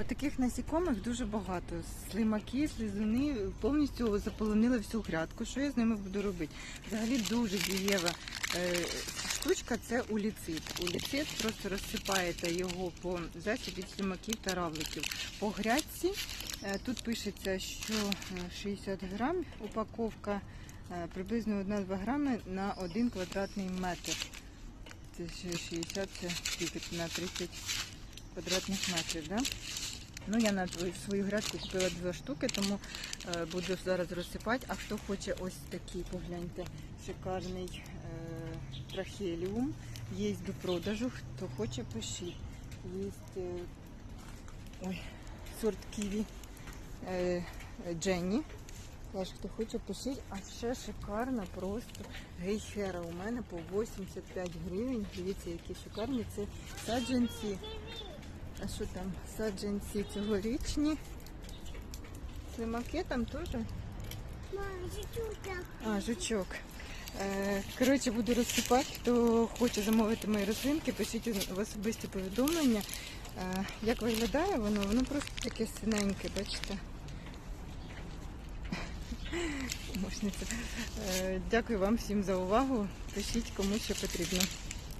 Отаких насікомих дуже багато. Слимаки, слизуни повністю заполонили всю грядку. Що я з ними буду робити? Взагалі дуже дієва е, штучка це уліцит. Уліцит просто розсипаєте його по засібі слимаків та равликів. По грядці е, тут пишеться, що е, 60 грам упаковка е, приблизно 1-2 грами на 1 квадратний метр. Це 60, це? На 30 квадратних метрів, да? Ну, я на свою грядку купила два штуки, тому е, буду зараз розсипати. А хто хоче ось такий, погляньте, шикарний е, трахеліум. Є до продажу. Хто хоче, пишіть. Є е, ой, сорт ківі е, Дженні. Теж хто хоче, пишіть. А ще шикарно просто гейхера у мене по 85 гривень. Дивіться, які шикарні. Це саджанці. А що там? Саджанці цьогорічні. Слимаки там теж. А, жучок. Е, Коротше, буду розсипати. Хто хоче замовити мої рослинки, пишіть в особисті повідомлення. Е, Як виглядає воно? Воно просто таке синеньке, бачите? Мощниця. Е, Дякую вам всім за увагу. Пишіть кому що потрібно.